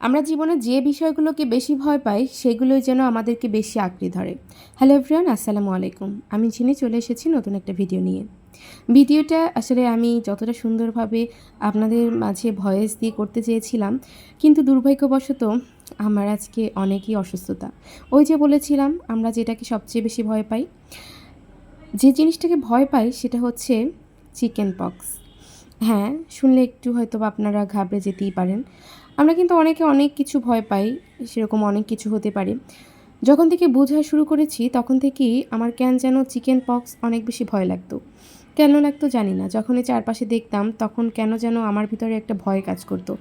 আমরা জীবনে যে বিষয়গুলোকে বেশি ভয় পাই, সেগুলোই যেন আমাদেরকে বেশি আঁকড়ে ধরে। হ্যালো এভরিওয়ান, আসসালামু আলাইকুম। আমি চিনি চলে এসেছি নতুন একটা ভিডিও নিয়ে। ভিডিওটা আসলে আমি যতটা সুন্দরভাবে আপনাদের মাঝে ভয়েস দিয়ে করতে চেয়েছিলাম, কিন্তু দুর্ভাগ্যবশত আমার আজকে অনেকই অসুস্থতা। ওই যে বলেছিলাম, আমরা যেটাকে সবচেয়ে বেশি ভয় পাই, যে জিনিসটাকে ভয় পাই সেটা হচ্ছে চিকেন পক্স। হ্যাঁ শুনলে একটু হয়তো আপনারা ঘাবড়ে যেতেই পারেন। আমরা কিন্তু অনেকে অনেক কিছু ভয় পাই, সেরকম অনেক কিছু হতে পারে। যখন থেকে বোঝা শুরু করেছি, তখন থেকেই আমার কেন যেন চিকেন পক্স অনেক বেশি ভয় লাগতো। কেন লাগতো জানি না। যখনই চারপাশে দেখতাম, তখন কেন যেন আমার ভিতরে একটা ভয় কাজ করতো।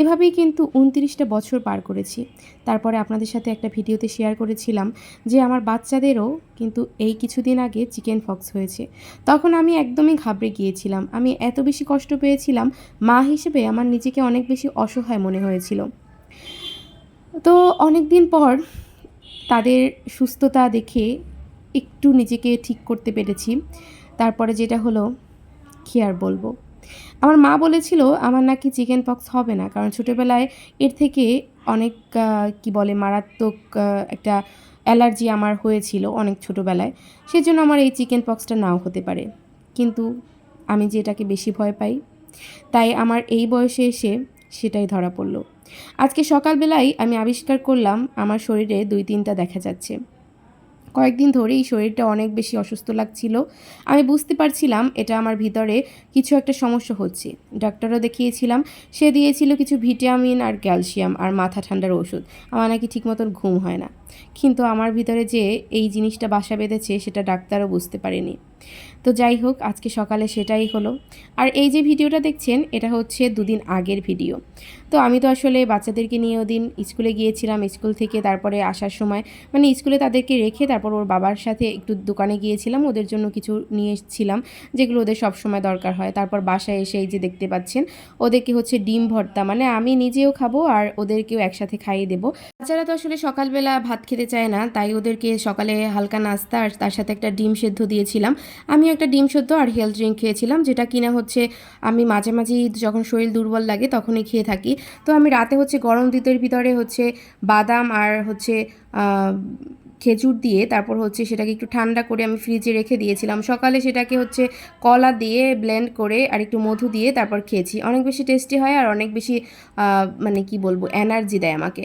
এভাবেই কিন্তু উনত্রিশটা বছর পার করেছি। তারপরে আপনাদের সাথে একটা ভিডিওতে শেয়ার করেছিলাম যে আমার বাচ্চাদেরও কিন্তু এই কিছুদিন আগে চিকেন ফক্স হয়েছে। তখন আমি একদমই ঘাবড়ে গিয়েছিলাম। আমি এত বেশি কষ্ট পেয়েছিলাম, মা হিসেবে আমার নিজেকে অনেক বেশি অসহায় মনে হয়েছিল। তো অনেক দিন পর তাদের সুস্থতা দেখে একটু নিজেকে ঠিক করতে পেরেছি। তারপরে যেটা হলো, কী আর বলব? আমার মা বলেছিল, আমার নাকি চিকেন পক্স হবে না। কারণ ছোটোবেলায় এর থেকে অনেক কি বলে, মারাত্মক একটা অ্যালার্জি আমার হয়েছিল অনেক ছোটোবেলায়। সেজন্য আমার এই চিকেন পক্সটা নাও হতে পারে। কিন্তু আমি যে এটাকে বেশি ভয় পাই, তাই আমার এই বয়সে এসে সেটাই ধরা পড়ল। আজকে সকালবেলায় আমি আবিষ্কার করলাম, আমার শরীরে দুই তিনটা দেখা যাচ্ছে। কয়েকদিন ধরেই শরীরটা অনেক বেশি অসুস্থ লাগছিল। আমি বুঝতে পারছিলাম এটা আমার ভিতরে কিছু একটা সমস্যা হচ্ছে। ডাক্তারও দেখিয়েছিলাম, সে দিয়েছিল কিছু ভিটামিন আর ক্যালসিয়াম আর মাথা ঠান্ডার ওষুধ। আমার নাকি ঠিক মতন ঘুম হয় না। কিন্তু আমার ভিতরে যে এই জিনিসটা বাসা বেঁধেছে সেটা ডাক্তারও বুঝতে পারেনি। তো যাই হোক, আজকে সকালে সেটাই হলো। আর এই যে ভিডিওটা দেখছেন, এটা হচ্ছে দুদিন আগের ভিডিও। তো আমি তো আসলে বাচ্চাদেরকে নিয়ে ওদিন স্কুলে গিয়েছিলাম, স্কুল থেকে তারপরে আসার সময় মানে স্কুলে তাদেরকে রেখে তারপর ওর বাবার সাথে একটু দোকানে গিয়েছিলাম, ওদের জন্য কিছু নিয়ে এসেছিলাম যেগুলো ওদের সব সময় দরকার হয়। তারপর বাসায় এসে এই যে দেখতে পাচ্ছেন, ওদেরকে হচ্ছে ডিম ভর্তা মানে আমি নিজেও খাব আর ওদেরকেও একসাথে খাইয়ে দেবো। বাচ্চারা তো আসলে সকালবেলা ভাত খেতে চায় না, তাই ওদেরকে সকালে হালকা নাস্তা আর তার সাথে একটা ডিম সেদ্ধ দিয়েছিলাম। আমি একটা ডিম সেদ্ধ আর হেলথ ড্রিঙ্ক খেয়েছিলাম, যেটা কিনা হচ্ছে আমি মাঝে মাঝেই যখন শরীর দুর্বল লাগে তখনই খেয়ে থাকি। তো আমি রাতে হচ্ছে গরম দুধের ভিতরে হচ্ছে বাদাম আর হচ্ছে খেজুর দিয়ে তারপর হচ্ছে সেটাকে একটু ঠান্ডা করে আমি ফ্রিজে রেখে দিয়েছিলাম। সকালে সেটাকে হচ্ছে কলা দিয়ে ব্লেন্ড করে আর একটু মধু দিয়ে তারপর খেয়েছি। অনেক বেশি টেস্টি হয় আর অনেক বেশি মানে কি বলব এনার্জি দেয় আমাকে।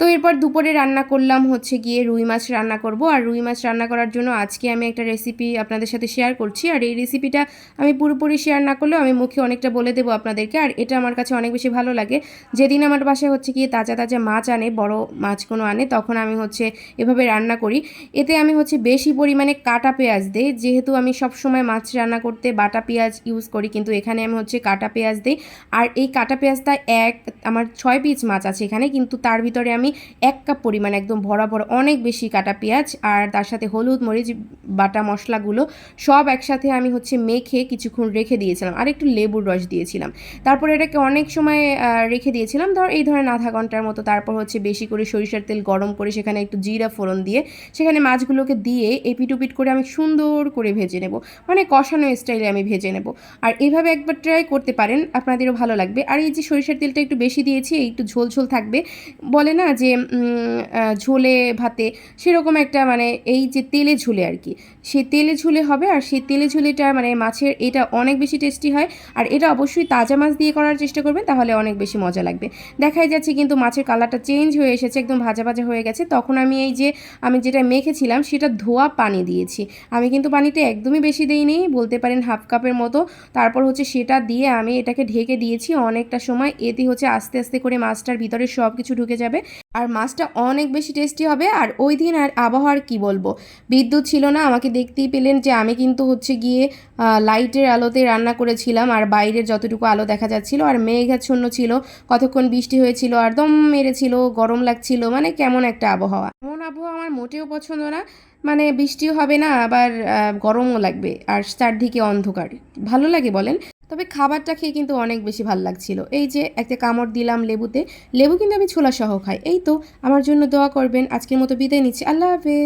তো এরপর দুপুরে রান্না করলাম হচ্ছে গিয়ে রুই মাছ রান্না করব। আর রুই মাছ রান্না করার জন্য আজকে আমি একটা রেসিপি আপনাদের সাথে শেয়ার করছি। আর এই রেসিপিটা আমি পুরোপুরি শেয়ার না করলেও আমি মুখে অনেকটা বলে দেবো আপনাদেরকে। আর এটা আমার কাছে অনেক বেশি ভালো লাগে। যেদিন আমার বাসায় হচ্ছে গিয়ে তাজা তাজা মাছ আনে, বড় মাছ কোনো আনে, তখন আমি হচ্ছে এভাবে রান্না করি। এতে আমি হচ্ছে বেশি পরিমাণে কাটা পেঁয়াজ দিই। যেহেতু আমি সব সময় মাছ রান্না করতে বাটা পেঁয়াজ ইউজ করি, কিন্তু এখানে আমি হচ্ছে কাটা পেঁয়াজ দিই। আর এই কাটা পেঁয়াজটা এক, আমার ছয় পিস মাছ আছে এখানে, কিন্তু তার ভিতরে আমি এক কাপ পরিমাণ একদম ভরা ভরা অনেক বেশি কাটা পেঁয়াজ আর তার সাথে হলুদ, মরিচ, বাটা মশলাগুলো সব একসাথে আমি হচ্ছে মেখে কিছুক্ষণ রেখে দিয়েছিলাম। আর একটু লেবুর রস দিয়েছিলাম। তারপর এটাকে অনেক সময় রেখে দিয়েছিলাম। ধর এই ধরেন আধা ঘণ্টার মতো তারপর হচ্ছে বেশি করে সরিষার তেল গরম করে সেখানে একটু জিরা ফোড়ন দিয়ে সেখানে মাছগুলোকে দিয়ে এপিটুপিট করে আমি সুন্দর করে ভেজে নেব। মানে কষানো স্টাইলে আমি ভেজে নেব। আর এভাবে একবার ট্রাই করতে পারেন, আপনাদেরও ভালো লাগবে। আর এই যে সরিষার তেলটা একটু বেশি দিয়েছি, একটু ঝোল ঝোল থাকবে। বলে না যে ঝোলে, ভাতে সেরকম একটা মানে এই যে তেলে ঝুলে আর কি, সে তেলে ঝুলে হবে আর সেই তেলে ঝুলেটা মানে মাছের এটা অনেক বেশি টেস্টি হয় আর এটা অবশ্যই তাজা মাছ দিয়ে করার চেষ্টা করবেন তাহলে অনেক বেশি মজা লাগবে। দেখাই যাচ্ছে কিন্তু মাছের কালারটা চেঞ্জ হয়ে এসেছে, একদম ভাজা ভাজা হয়ে গেছে। তখন আমি এই যে, আমি যেটা মেখেছিলাম সেটা ধোয়া পানি দিয়েছি। আমি কিন্তু পানিতে একদমই বেশি দিইনি, বলতে পারেন হাফ কাপের মতো। তারপর হচ্ছে সেটা দিয়ে আমি এটাকে ঢেকে দিয়েছি অনেকটা সময়। এতে হচ্ছে আস্তে আস্তে করে মাছটার ভিতরে সব কিছু ঢুকে যাবে। আর মাছটা অনেক বেশি টেস্টি হবে। আর ওই দিন আর আবহাওয়ার কি বলব? বিদ্যুৎ ছিল না, আমাকে দেখতেই পেলেন যে আমি কিন্তু হচ্ছে গিয়ে লাইটের আলোতে রান্না করেছিলাম। আর বাইরের যতটুকু আলো দেখা যাচ্ছিল, আর মেঘাচ্ছন্ন ছিল, কতক্ষণ বৃষ্টি হয়েছিল আর দম মেরেছিল, গরম লাগছিল মানে কেমন একটা আবহাওয়া। এমন আবহাওয়া আমার মোটেও পছন্দ না মানে বৃষ্টিও হবে না, আবার গরমও লাগবে, আর চারদিকে অন্ধকার। ভালো লাগে বলেন? তবে খাবারটা খেয়ে কিন্তু অনেক বেশি ভালো লাগছিল। এই যে একটা কামড় দিলাম লেবুতে, লেবু কিন্তু আমি ছোলা সহ খাই। এই তো, আমার জন্য দোয়া করবেন। আজকের মতো বিদায় নিচ্ছি। আল্লাহ হাফেজ।